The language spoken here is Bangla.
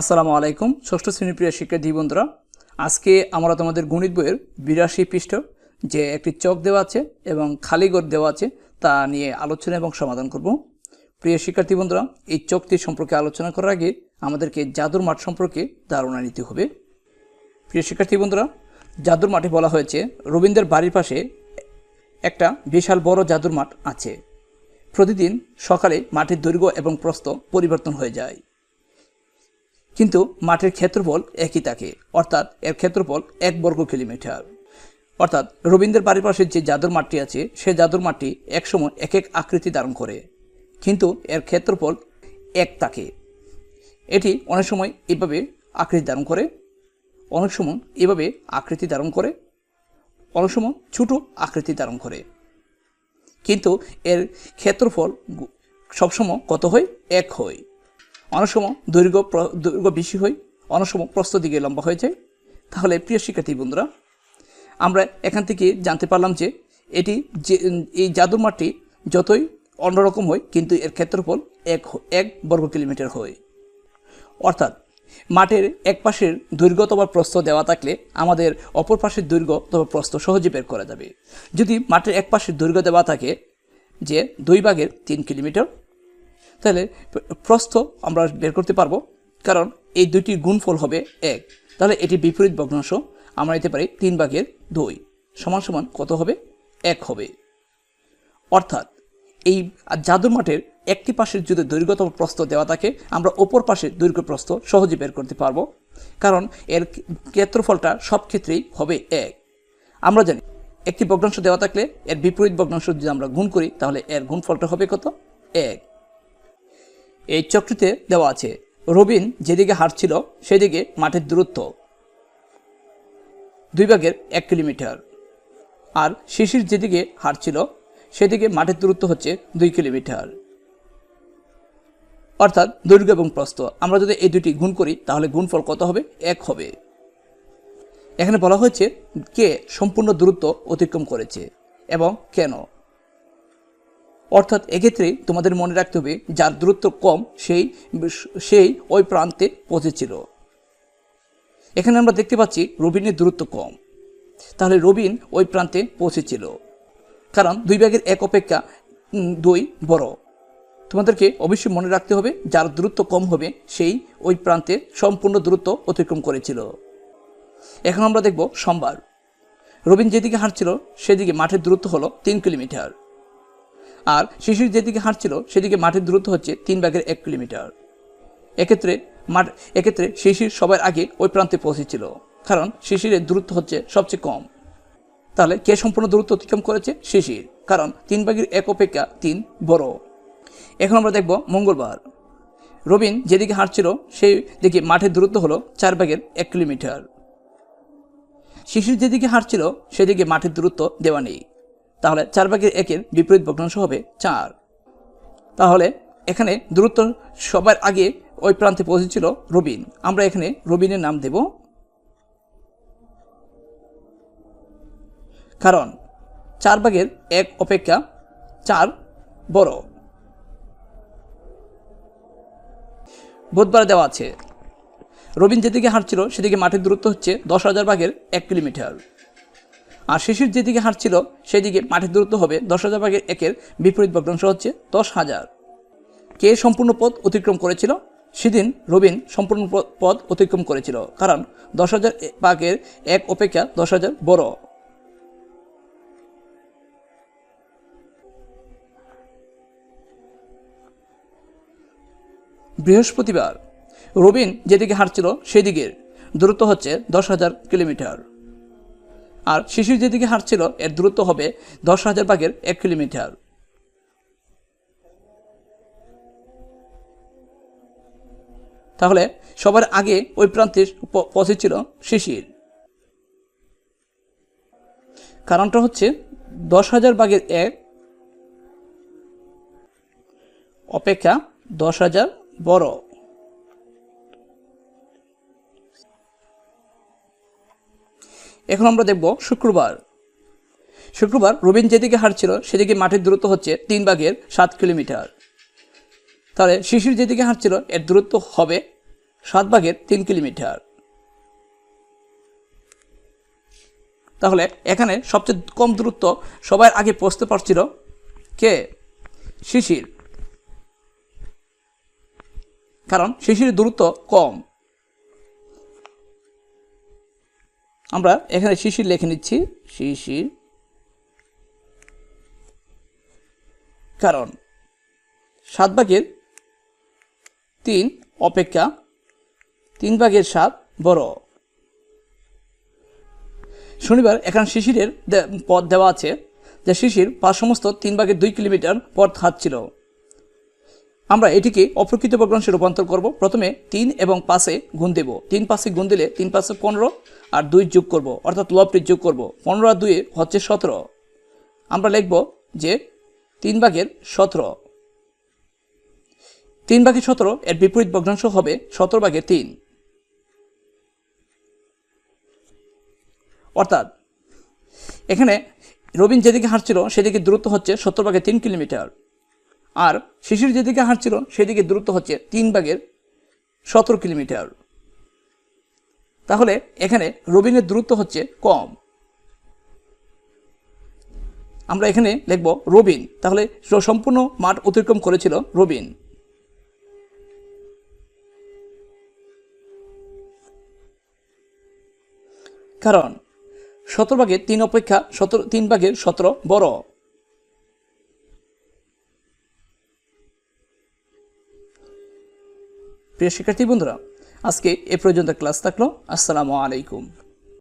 আসসালামু আলাইকুম, ষষ্ঠ শ্রেণির প্রিয় শিক্ষার্থী বন্ধুরা। আজকে আমরা তোমাদের গণিত বইয়ের বিরাশি পৃষ্ঠ যে একটি চক দেওয়া আছে এবং খালি ঘর দেওয়া আছে, তা নিয়ে আলোচনা এবং সমাধান করব। প্রিয় শিক্ষার্থী বন্ধুরা, এই চকটি সম্পর্কে আলোচনা করার আগে আমাদেরকে জাদুর মাঠ সম্পর্কে ধারণা নিতে হবে। প্রিয় শিক্ষার্থী বন্ধুরা, জাদুর মাঠে বলা হয়েছে, রবীন্দ্রের বাড়ির পাশে একটা বিশাল বড় জাদুর মাঠ আছে। প্রতিদিন সকালে মাঠের দৈর্ঘ্য এবং প্রস্থ পরিবর্তন হয়ে যায়। কিন্তু মাঠের ক্ষেত্রফল একই থাকে অর্থাৎ এর ক্ষেত্রফল এক বর্গ কিলোমিটার। অর্থাৎ রবীন্দ্রের বাড়ির পাশে যে জাদুর মাঠটি আছে, সে জাদুর মাঠটি একসময় এক এক আকৃতি ধারণ করে। কিন্তু এর ক্ষেত্রফল এক থাকে এটি অনেক সময় এভাবে আকৃতি ধারণ করে, অনেক সময় এভাবে আকৃতি ধারণ করে, অনেক সময় ছোট আকৃতি ধারণ করে। কিন্তু এর ক্ষেত্রফল সবসময় কত হয়? এক হয়। অনেক সময় দৈর্ঘ্য দৈর্ঘ্য বেশি হয় অনেক সময় প্রস্থ দিকে লম্বা হয়ে যায়। তাহলে প্রিয় শিক্ষার্থী বন্ধুরা, আমরা এখান থেকে জানতে পারলাম যে এটি যে, এই জাদুর মাঠটি যতই অন্যরকম হয়, কিন্তু এর ক্ষেত্রফল এক এক বর্গ কিলোমিটার হয়। অর্থাৎ মাঠের এক পাশের দৈর্ঘ্য অথবা প্রস্থ দেওয়া থাকলে আমাদের অপর পাশের দৈর্ঘ্য অথবা প্রস্থ সহজে বের করা যাবে। যদি মাঠের এক পাশের দৈর্ঘ্য দেওয়া থাকে যে দুই ভাগের তিন কিলোমিটার তাহলে প্র- প্রস্থ আমরা বের করতে পারব, কারণ এই দুইটির গুণফল হবে এক। তাহলে এটি বিপরীত ভগ্নাংশ, আমরা নিতে পারি তিন ভাগের দুই। সমান সমান কত হবে? এক হবে। অর্থাৎ এই জাদুর মাঠের একটি পাশের যদি দৈর্ঘ্যতম প্রস্থ দেওয়া থাকে, আমরা ওপর পাশের দৈর্ঘ্য প্রস্থ সহজে বের করতে পারব, কারণ এর ক্ষেত্রফলটা সব ক্ষেত্রেই হবে এক। আমরা জানি একটি ভগ্নাংশ দেওয়া থাকলে এর বিপরীত ভগ্নাংশ যদি আমরা গুণ করি, তাহলে এর গুণফলটা হবে কত? এক। এই চক্রটিতে দেওয়া আছে। রবিন যেদিকে হাঁটছিল, সেদিকে মাঠের দূরত্ব। দুই ভাগের এক কিলোমিটার। আর শিশির যেদিকে হাঁটছিল, সেদিকে মাঠের দূরত্ব হচ্ছে দুই কিলোমিটার। অর্থাৎ দৈর্ঘ্য এবং প্রস্থ। আমরা যদি এই দুটি গুণ করি, তাহলে গুণফল কত হবে? এক হবে। এখানে বলা হয়েছে কে সম্পূর্ণ দূরত্ব অতিক্রম করেছে এবং কেন। অর্থাৎ এক্ষেত্রে তোমাদের মনে রাখতে হবে, যার দূরত্ব কম, সেই সেই ওই প্রান্তে পৌঁছেছিল। এখানে আমরা দেখতে পাচ্ছি রবিনের দূরত্ব কম। তাহলে রবিন ওই প্রান্তে পৌঁছেছিল। কারণ দুই ভাগের এক অপেক্ষা দুই বড়। তোমাদেরকে অবশ্যই মনে রাখতে হবে, যার দূরত্ব কম হবে, সেই ওই প্রান্তে সম্পূর্ণ দূরত্ব অতিক্রম করেছিল। এখন আমরা দেখব সোমবার। রবিন যেদিকে হাঁটছিল, সেদিকে মাঠের দূরত্ব হলো তিন কিলোমিটার। আর শিশির যেদিকে হাঁটছিল, সেদিকে মাঠের দূরত্ব হচ্ছে তিন ভাগের এক কিলোমিটার। এক্ষেত্রে মাঠ, এক্ষেত্রে শিশির সবার আগে ওই প্রান্তে পৌঁছেছিল, কারণ শিশিরের দূরত্ব হচ্ছে সবচেয়ে কম। তাহলে কে সম্পূর্ণ দূরত্ব অতিক্রম করেছে? শিশির, কারণ তিন ভাগের এক অপেক্ষা তিন বড়। এখন আমরা দেখব মঙ্গলবার। রবিন যেদিকে হাঁটছিল সেই দিকে মাঠের দূরত্ব হলো চার ভাগের এক কিলোমিটার। শিশির যেদিকে হাঁটছিল, সেদিকে মাঠের দূরত্ব দেওয়া নেই। তাহলে চার ভাগের একের বিপরীত ভগ্নাংশ হবে চার। তাহলে এখানে দূরত্ব সবার আগে ওই প্রান্তে পৌঁছেছিল রবিন। আমরা এখানে রবিনের নাম দেব। কারণ চার ভাগের এক অপেক্ষা চার বড়। বুধবার দেওয়া আছে। রবিন যেদিকে হাঁটছিল, সেদিকে মাঠের দূরত্ব হচ্ছে দশ হাজার ভাগের এক কিলোমিটার। আর শিশির যেদিকে হাঁটছিল, সেদিকে মাঠের দূরত্ব হবে দশ হাজার ভাগের একের বিপরীত ভগ্নাংশ হচ্ছে দশ হাজার। কে সম্পূর্ণ পথ অতিক্রম করেছিল? সেদিন রবিন সম্পূর্ণ পথ অতিক্রম করেছিল, কারণ দশ হাজার ভাগের এক অপেক্ষা দশ হাজার বড়। বৃহস্পতিবার রবিন যেদিকে হাঁটছিল, সেদিকের দূরত্ব হচ্ছে দশ হাজার কিলোমিটার। আর শিশির যেদিকে হাঁটছিল, এর দূরত্ব হবে দশ হাজার ভাগের এক কিলোমিটার। তাহলে সবার আগে ওই প্রান্তে পৌঁছেছিল শিশির। কারণটা হচ্ছে দশ হাজার ভাগের এক অপেক্ষা দশ হাজার বড়। এখন আমরা দেখব শুক্রবার। শুক্রবার রবিন যেদিকে হাঁটছিল, সেদিকে মাঠের দূরত্ব হচ্ছে তিন ভাগের সাত কিলোমিটার। তাহলে শিশির যেদিকে হাঁটছিল, এর দূরত্ব হবে সাত ভাগের তিন কিলোমিটার। তাহলে এখানে সবচেয়ে কম দূরত্ব সবার আগে পৌঁছতে পারছিল কে? শিশির। কারণ শিশির দূরত্ব কম। আমরা এখানে শিশির লিখে নিচ্ছি। শিশির। কারণ সাত ভাগের তিন অপেক্ষা তিন ভাগের সাত বড়। শনিবার এখানে শিশিরের পথ দেওয়া আছে যে শিশির পাঁচ সমস্ত তিন ভাগের দুই কিলোমিটার পথ হাঁটছিল। আমরা এটিকে অপ্রকৃত ভগ্নাংশে রূপান্তর করব। প্রথমে তিন এবং পাশে গুণ দেব। তিন পাশে গুণ দিলে তিন পাশে পনেরো আর দুই যোগ করব, অর্থাৎ লবটি যোগ করব। পনেরো আর দুয়ে হচ্ছে সতেরো। আমরা লিখব যে তিন ভাগের সতেরো। তিন ভাগের সতেরো এর বিপরীত ভগ্নাংশ হবে সতেরো ভাগের তিন। অর্থাৎ এখানে রবিন যেদিকে হাঁটছিল সেদিকে দূরত্ব হচ্ছে সত্তর ভাগের তিন কিলোমিটার। আর শিশির যেদিকে হাঁটছিল, সেদিকে দূরত্ব হচ্ছে তিন ভাগের সতেরো কিলোমিটার। তাহলে এখানে রবিনের দূরত্ব হচ্ছে কম। আমরা এখানে লিখব রবিন। তাহলে সম্পূর্ণ মাঠ অতিক্রম করেছিল রবিন। কারণ সতেরো ভাগের তিন অপেক্ষা সতেরো তিন ভাগের সতেরো বড়। প্রিয় শিক্ষার্থী বন্ধুরা আজকে এ পর্যন্ত ক্লাস থাকল। আসসালামু আলাইকুম।